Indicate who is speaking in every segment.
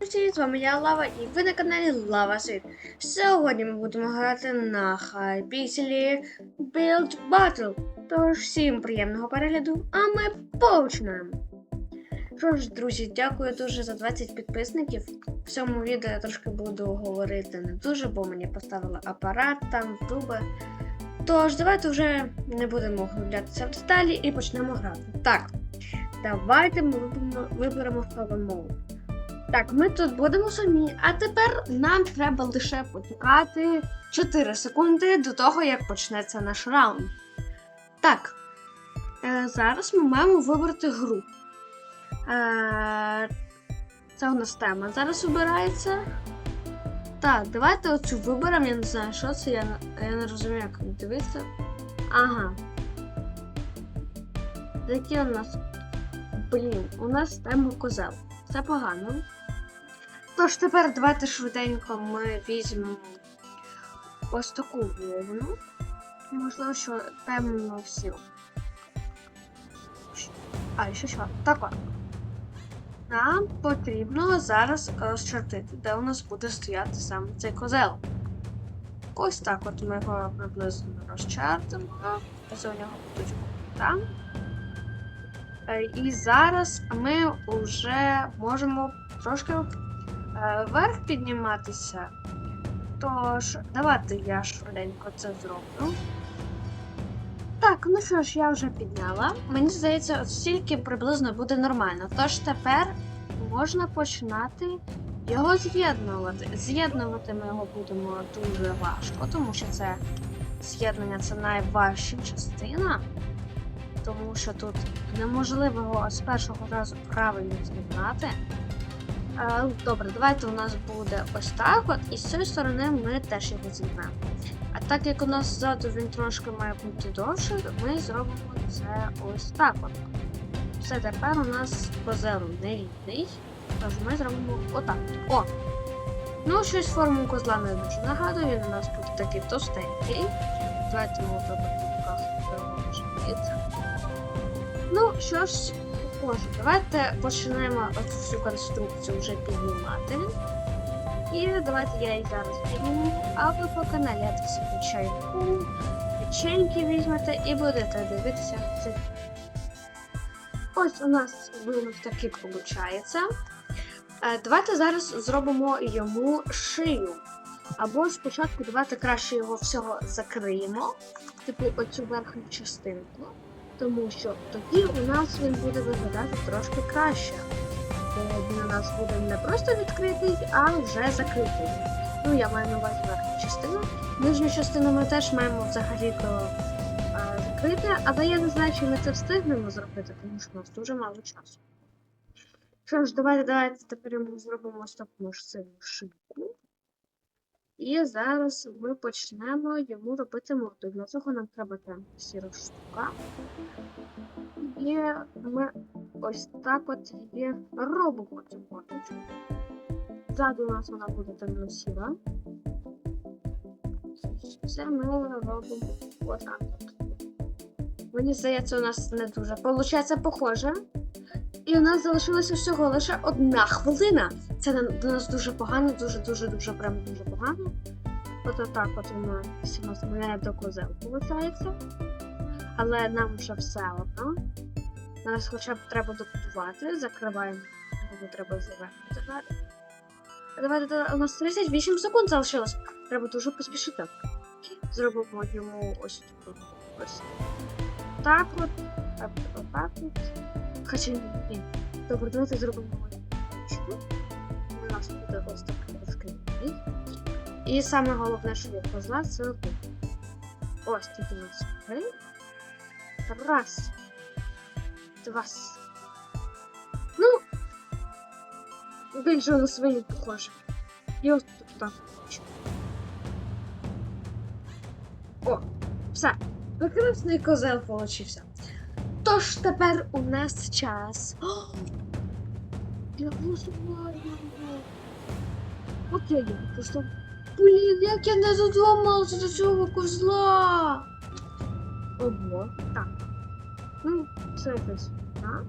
Speaker 1: Всі з вами я Лава і ви на каналі Лава Світ. Сьогодні ми будемо грати на хайпіселі Build Battle. Тож всім приємного перегляду, а ми почнемо. Що ж, друзі, дякую дуже за 20 підписників. В цьому відео я трошки буду говорити не дуже, бо мені поставили апарат там в дуби. Тож, давайте вже не будемо углублятися в деталі і почнемо грати. Так, давайте ми виберемо, виберемо Fallen Mode. Так, ми тут будемо самі, а тепер нам треба лише почекати 4 секунди до того, як почнеться наш раунд. Так, е, зараз ми маємо вибрати гру. Е, це у нас тема зараз обирається. Так, давайте оцю виберемо, я не знаю, що це, я, я не розумію, як дивитися. Ага. Які у нас. Блін, у нас тема козел. Це погано. Тож тепер давайте швиденько ми візьмемо ось таку вовну. Можливо, що темну всю. А, ще що? Так от. Нам потрібно зараз розчертити, де у нас буде стояти саме цей козел. Ось так от ми його приблизно розчертимо. Ось у нього будуть там. Е, І зараз ми вже можемо трошки вверх підніматися. Тож, давайте я швиденько це зроблю. Так, ну що ж, я вже підняла. Мені здається, от стільки приблизно буде нормально. Тож тепер можна починати його з'єднувати. З'єднувати ми його будемо дуже важко, тому що це з'єднання це найважча частина тому що тут неможливо його з першого разу правильно з'єднати. Е, Добре, давайте у нас буде ось так от, і з цієї сторони ми теж його з'єднаємо. А так як у нас ззаду він трошки має бути довше, ми зробимо це ось так от. Все, тепер у нас козел не рівний, тож ми зробимо отак. О! Ну, щось форму козла не дуже нагадує, він у нас буде такий товстенький. Давайте виберемо в руках його. Ну, що ж, похоже, давайте почнемо цю конструкцію вже піднімати. І давайте я її зараз підніму, а ви поки наляти собі чайку, печеньки візьмете і будете дивитися це. Ось у нас вимог такий виходить. Давайте зараз зробимо йому шию. Або спочатку давайте краще його всього закриємо, типу оцю верхню частинку тому що тоді у нас він буде виглядати трошки краще. Бо він у нас буде не просто відкритий, а вже закритий. Ну, я маю на увазі верхню частину. Нижню частину ми теж маємо взагалі то а, закрити, але я не знаю, чи ми це встигнемо зробити, тому що у нас дуже мало часу. Що ж, давайте, давайте тепер ми зробимо ось таку ж синю шийку. І зараз ми почнемо йому робити морду. Для цього нам треба там сіра штука. І ми ось так от її робимо цю мордочку. Ззаду у нас вона буде темно сіра. Все ми робимо отак от. Мені здається, у нас не дуже получається похоже. І у нас залишилося всього лише одна хвилина. Це до нас дуже погано, дуже-дуже дуже прям дуже погано. От отак от всіма зміняє до козел, виходить. Але нам вже все одно. Нас хоча б треба добудувати, закриваємо, бо треба завернути далі. Давайте, у нас 38 секунд залишилось. Треба дуже поспішити. Зробимо йому ось тут. Ось так от. Так, от. Хоча ні. Добре, давайте зробимо ось. У нас буде ось такий трошки. І саме головне, що є козла, це тут. Ось тут у нас три. Раз. Два. Ну. Більше на свою похоже. І ось тут так. О, все. Прекрасний козел получився. Тож тепер у нас час. О! Я голосуваю. Окей, я просто. Блін, як я не додумалася до цього козла. Ого, так. Ну, це якось. Так.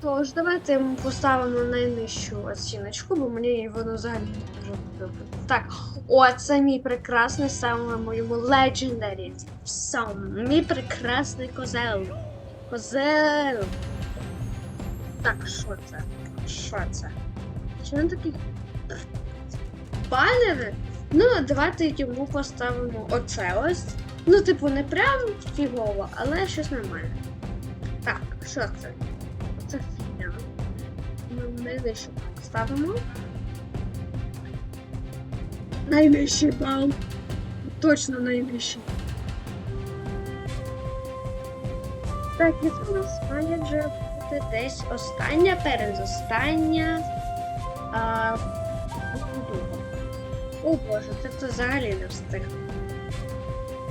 Speaker 1: Тож, давайте йому поставимо найнижчу оціночку, бо мені воно взагалі не дуже подобається. Так, о, це мій прекрасний саме моєму Legendary. Сам, мій прекрасний козел. Козел. Так, що це? Що це? Чи він такий банери? Ну, давайте йому поставимо оце ось. Ну, типу, не прям фігово, але щось нормальне. Так, що це? Це фігня. Ми найнижче ставимо. Найнижчий бал. Точно найнижчий. Так, і це у нас має вже десь остання, передостання. А. О боже, це хто взагалі не встиг.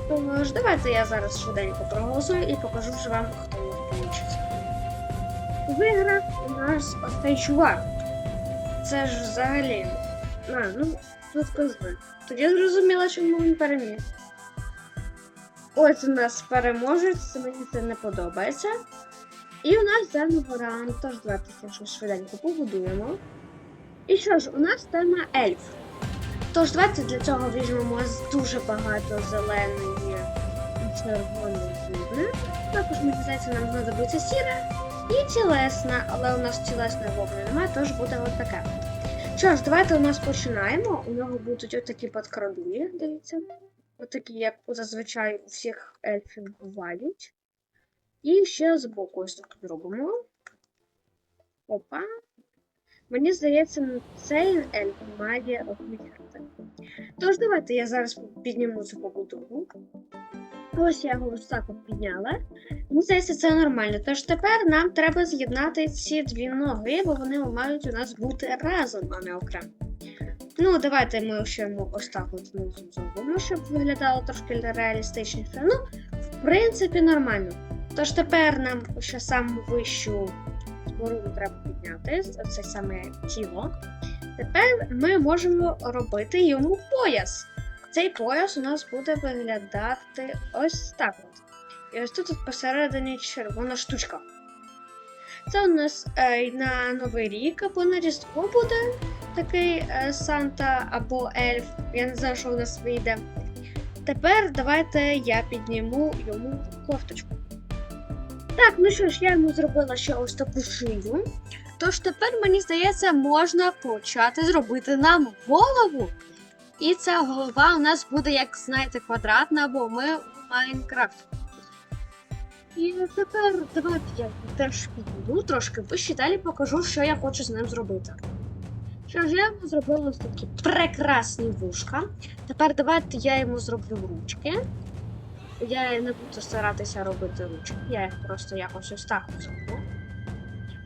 Speaker 1: Тому ж давайте я зараз швиденько проголосую і покажу вже вам, хто вийде. Виграв у нас оцей чувак. Це ж взагалі. А, ну, тут козли. Тоді зрозуміла, чому він переміг. Ось у нас переможець, мені це не подобається. І у нас заново раунд, тож давайте щось швиденько побудуємо. І що ж, у нас тема ельф. Тож давайте для цього візьмемо дуже багато зеленої червоної зубни. Також мені здається, нам знадобиться сіре і тілесна, але у нас тілесної вогню немає, тож буде от таке. Що ж, давайте у нас починаємо. У нього будуть отакі подкрадулі, дивіться. Отакі, як зазвичай у всіх ельфів бувають. І ще з боку ось так зробимо. Опа. Мені здається, цей ельф має обміняти. Тож давайте я зараз підніму цю побудову. Ось я його ось так підняла. Мені здається, це нормально. Тож тепер нам треба з'єднати ці дві ноги, бо вони мають у нас бути разом, а не окремо. Ну, давайте ми ще йому ось так от зробимо, щоб виглядало трошки реалістичніше. Ну, в принципі, нормально. Тож тепер нам ще саму вищу споруду треба підняти, це саме тіло. Тепер ми можемо робити йому пояс. Цей пояс у нас буде виглядати ось так от. І ось тут от посередині червона штучка. Це у нас е, на Новий рік або на Різдво буде такий е, Санта або ельф. Я не знаю, що у нас вийде. Тепер давайте я підніму йому кофточку. Так, ну що ж, я йому зробила ще ось таку шию. Тож тепер, мені здається, можна почати зробити нам голову. І ця голова у нас буде, як знаєте, квадратна, бо ми у Майнкрафті. І тепер давайте я теж підійду трошки вище, далі покажу, що я хочу з ним зробити. Що ж, я йому зробила ось такі прекрасні вушка. Тепер давайте я йому зроблю ручки. Я не буду старатися робити ручки, я їх просто якось ось так зроблю.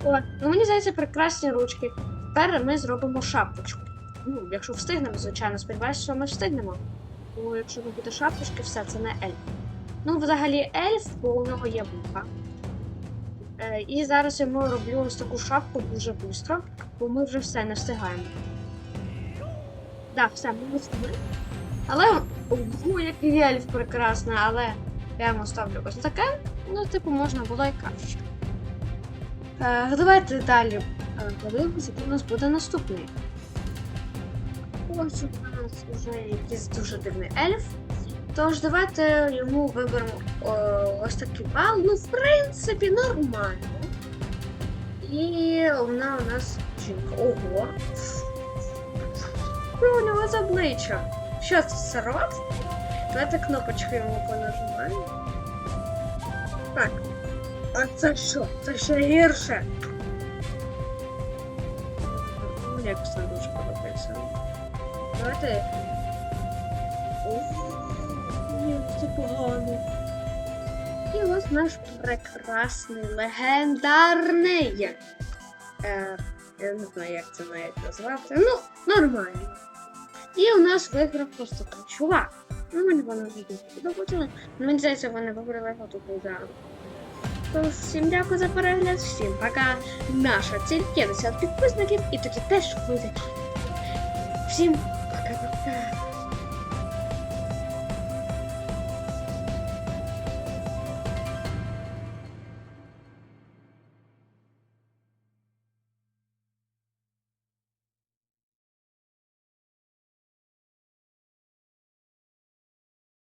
Speaker 1: О, ну мені здається, прекрасні ручки. Тепер ми зробимо шапочку. Ну, якщо встигнемо, звичайно, сподіваюся, що ми встигнемо. Бо якщо не буде шапочки, все, це не ельф. Ну, взагалі, ельф, бо у нього є вуха. Е, і зараз я йому роблю ось таку шапку дуже швидко, бо ми вже все не встигаємо. Так, все, ми встигли. Але ого, який ельф прекрасний, але я йому ставлю ось таке. Ну, типу, можна було і краще. Е, давайте далі е, подивимося, який у нас буде наступний. Ось у нас вже якийсь дуже дивний ельф. Тож давайте йому виберемо о, ось такий бал. Ну, в принципі, нормально. І вона у нас жінка. Ого. Що у нього за обличчя? Що це сирот? Давайте кнопочку йому понажимаємо. Так. А це що? Це ще гірше. Мені як все дуже подобається. Давайте. Ні, це погано. І ось наш прекрасний легендарний. Е, я не знаю, як це навіть назвати. Ну, нормально. І у нас виграв просто там чувак. Ну, мені вона дуже сподобалася. Мені здається, вони виграли його ударом. Тож, всім дякую за перегляд, всім пока. Наша ціль 50 підписників і тоді теж вийде. Всім пока-пока.